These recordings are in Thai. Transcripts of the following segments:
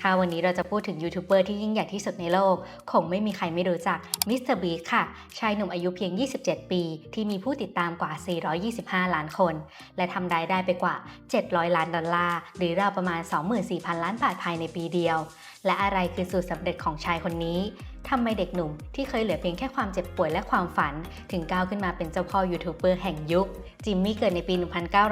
ถ้าวันนี้เราจะพูดถึงยูทูบเบอร์ที่ยิ่งใหญ่ที่สุดในโลก คงไม่มีใครไม่รู้จักมิสเตอร์บีค่ะ ชายหนุ่มอายุเพียง 27 ปี ที่มีผู้ติดตามกว่า 425 ล้านคน และทำรายได้ไปกว่า 700 ล้านดอลลาร์ หรือราวประมาณ 24,000 ล้านบาทภายในปีเดียว และอะไรคือสูตรสำเร็จของชายคนนี้ทำไมเด็กหนุ่มที่เคยเหลือเพียงแค่ความเจ็บป่วยและความฝัน ถึงก้าวขึ้นมาเป็นเจ้าพ่อยูทูบเบอร์แห่งยุค จิมมี่เกิดในปี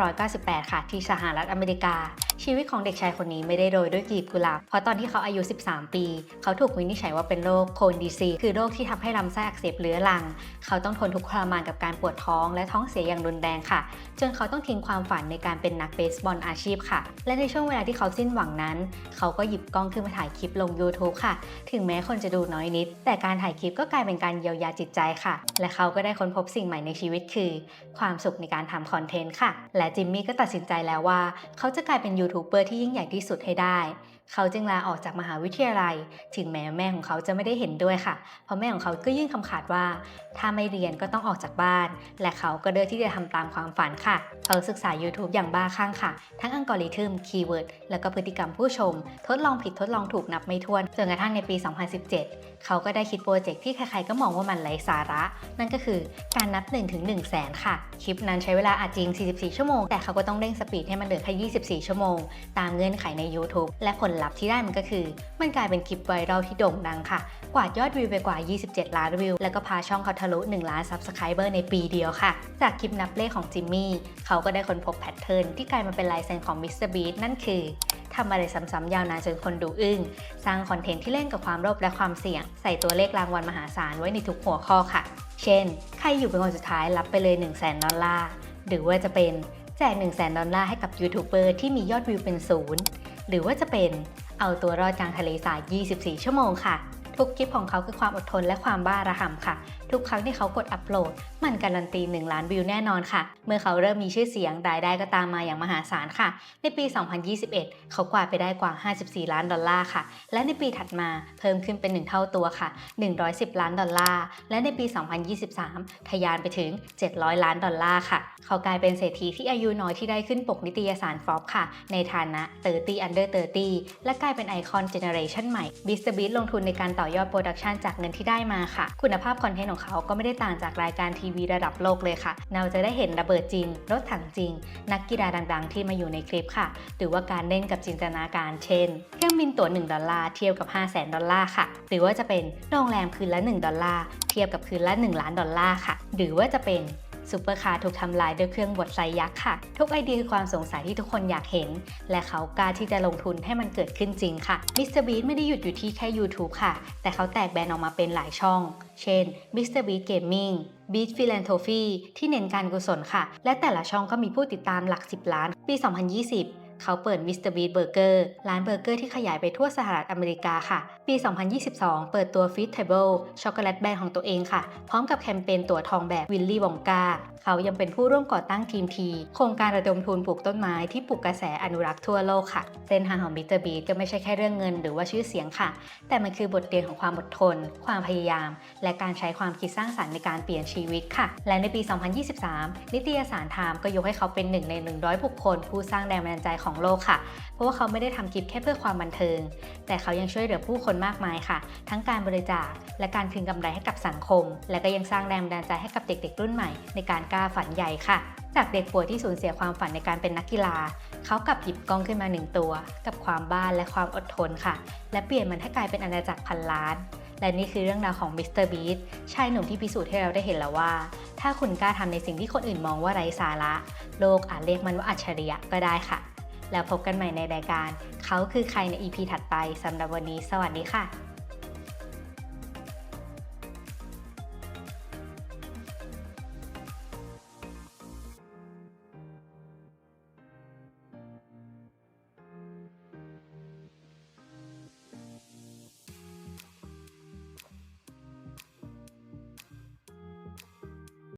1998 ค่ะ ที่สหรัฐอเมริกา ชีวิตของเด็กชายคนนี้ไม่ได้โรยด้วยกลีบกุหลาบ เพราะตอนที่เขาอายุ 13 ปี เขาถูกวินิจฉัยว่าเป็นโรคโคนดีซีคือโรคที่ทำให้ลำไส้อักเสบเรื้อรัง เขาต้องทนทุกข์ทรมานกับการปวดท้องและท้องเสียอย่างรุนแรงค่ะ จนเขาต้องทิ้งความฝันในการเป็นนักเบสบอลอาชีพค่ะ และในช่วงเวลาที่เขาสิ้นหวังนั้น เขาก็หยิบกล้องขึ้นมาถ่ายคลิปลง YouTube ค่ะ ถึงแม้คนจะดูน้อยนิด แต่การถ่ายคลิปก็กลายเป็นการเยียวยาจิตใจค่ะ และเขาก็ได้ค้นพบสิ่งใหม่ในชีวิตคือ ความสุขในการทำคอนเทนต์ค่ะ และจิมมี่ก็ตัดสินใจแล้วว่า เขาจะกลายเป็นยูทูบเบอร์ที่ยิ่งใหญ่ที่สุดให้ได้ เขาจึงลาออกจากมหาวิทยาลัย ถึงแม้แม่ของเขาจะไม่ได้เห็นด้วยค่ะ เพราะแม่ของเขาก็ยื่นคำขาดว่า ถ้าไม่เรียนก็ต้องออกจากบ้าน และเขาก็เลือกที่จะทำตามความฝันค่ะ เขาศึกษา YouTube อย่างบ้าคลั่งค่ะ ทั้งอัลกอริทึม คีย์เวิร์ด แล้วก็พฤติกรรมผู้ชม ทดลองผิดทดลองถูกนับไม่ถ้วน จนกระทั่งในปี 2017 เขาก็ได้คิดโปรเจกต์ที่ใครๆก็มองว่ามันไร้สาระ นั่นก็คือการนับ1ถึง1แสนค่ะ คลิปนั้นใช้เวลาอัดจริง 44 ชั่วโมง แต่เขาก็ต้องเร่งสปีดให้มันเหลือแค่24 ชั่วโมง ตามเงื่อนไขใน YouTube และผลลัพธ์ที่ได้มันก็คือ มันกลายเป็นคลิปไวรัลที่โด่งดังค่ะ กวาดยอดวิวไปกว่า 27 ล้านวิว แล้วก็พาช่องเขาทะลุ1ล้านซับสไครเบอร์ในปีเดียวค่ะ จากคลิปนับเลขของจิมมี่เขาก็ได้ค้นพบแพทเทิร์นที่กลายมาเป็นลายเซ็นของมิสเตอร์บีนั่นคือทำอะไรซ้ำๆยาวนานจนคนดูอึ้ง สร้างคอนเทนต์ที่เล่นกับความโลภและความเสี่ยง ใส่ตัวเลขรางวัลมหาศาลไว้ในทุกหัวข้อค่ะ เช่น ใครอยู่เป็นคนสุดท้ายรับไปเลย 1 0 0 0 0แดอลลาร์ หรือว่าจะเป็นแจก1 0 0 0 0แดอลลาร์ให้กับยูทูบเบอร์ที่มียอดวิวเป็นศูนย์ หรือว่าจะเป็นเอาตัวรอดกลางทะเลสาย24 ชั่วโมงค่ะ ทุกคลิปของเขาคือความอดทนและความบ้าระห่ำค่ะ ทุกครั้งที่เขากดอัปโหลด มันการันตี 1 ล้านวิวแน่นอนค่ะ เมื่อเขาเริ่มมีชื่อเสียงรายได้ก็ตามมาอย่างมหาศาลค่ะ ในปี 2021 เขากวาดไปได้กว่า 54 ล้านดอลลาร์ค่ะ และในปีถัดมาเพิ่มขึ้นเป็น 1 เท่าตัวค่ะ 110 ล้านดอลลาร์ และในปี 2023 ทะยานไปถึง 700 ล้านดอลลาร์ค่ะ เขากลายเป็นเศรษฐีที่อายุน้อยที่ได้ขึ้นปกนิตยสารฟอบค่ะ ในฐานะ 30 under 30 และกลายเป็นไอคอนเจเนอเรชันใหม่ b ิส b บี t ลงทุนในการต่อยอดโปรดักชันจากเงินที่ได้มาค่ะ คุณภาพคอนเทนต์ของเขาก็ไม่ได้ต่างจากรายการทีวีระดับโลกเลยค่ะ เราจะได้เห็นระเบิดจริง รถถังจริง นักกีฬาดังๆ ที่มาอยู่ในคลิปค่ะ หรือว่าการเล่นกับจินตนาการเช่น เครื่องบินตั๋ว1ดอลลาร์เทียบกับ 5 0 0แสนดอลลาร์ค่ะ หรือว่าจะเป็นโรงแรมคืนละ 1 ดอลลาร์เทียบกับคืนละ 1 ล้านดอลลาร์ค่ะ หรือว่าจะเป็น ซูเปอร์คาร์ถูกทำลายด้วยเครื่องบดไซยักษ์ค่ะ ทุกไอเดียคือความสงสัยที่ทุกคนอยากเห็น และเขากล้าที่จะลงทุนให้มันเกิดขึ้นจริงค่ะมิสเตอร์บีไม่ได้หยุดอยู่ที่แค่ YouTube ค่ะ แต่เขาแตกแบรนด์ออกมาเป็นหลายช่อง เช่น Mr. Beast Gaming Beat Philanthropy ที่เน้นการกุศลค่ะ และแต่ละช่องก็มีผู้ติดตามหลัก 10 ล้าน ปี 2020 เขาเปิด Mr. Beast Burger ร้านเบอร์เกอร์ที่ขยายไปทั่วสหรัฐอเมริกาค่ะ ปี 2022 เปิดตัว Fit Table ช็อกโกแลตแบรนด์ของตัวเองค่ะ พร้อมกับแคมเปญตั๋วทองแบบวิลลี่วองกาเขายังเป็นผู้ร่วมก่อตั้งทีมที โครงการระดมทุนปลูกต้นไม้ที่ปลุกกระแสอนุรักษ์ทั่วโลกค่ะ เส้นทางของ Mr. Beast ก็ไม่ใช่แค่เรื่องเงินหรือว่าชื่อเสียงค่ะ แต่มันคือบทเรียนของความอดทน ความพยายาม และการใช้ความคิดสร้างสรรค์ในการเปลี่ยนชีวิตค่ะ และในปี 2023 นิตยสารไทม์ก็ยกให้เขาเป็นหนึ่งใน 100 บุคคลผู้สร้างแรงบันดาลใจของโลกค่ะ เพราะว่าเขาไม่ได้ทำคลิปแค่เพื่อความบันเทิง แต่เขายังช่วยเหลือผู้คนมากมายค่ะ ทั้งการบริจาค และการคืนกำไรให้กับสังคม และก็ยังสร้างแรงบันดาลใจให้กับเด็กๆ รุ่นใหม่ ในการกล้าฝันใหญ่ค่ะ จากเด็กป่วยที่สูญเสียความฝันในการเป็นนักกีฬา เขากลับหยิบกล้องขึ้นมาหนึ่งตัว กับความบ้าและความอดทนค่ะ และเปลี่ยนมันให้กลายเป็นอาณาจักรพันล้านและนี่คือเรื่องราวของมิสเตอร์บีทชายหนุ่มที่พิสูจน์ให้เราได้เห็นแล้วว่า ถ้าคุณกล้าทำในสิ่งที่คนอื่นมองว่าไร้สาระ โลกอาจเรียกมันว่าอัจฉริยะก็ได้ค่ะ แล้วพบกันใหม่ในรายการ เขาคือใครใน EP ถัดไปสำหรับวันนี้ สวัสดีค่ะ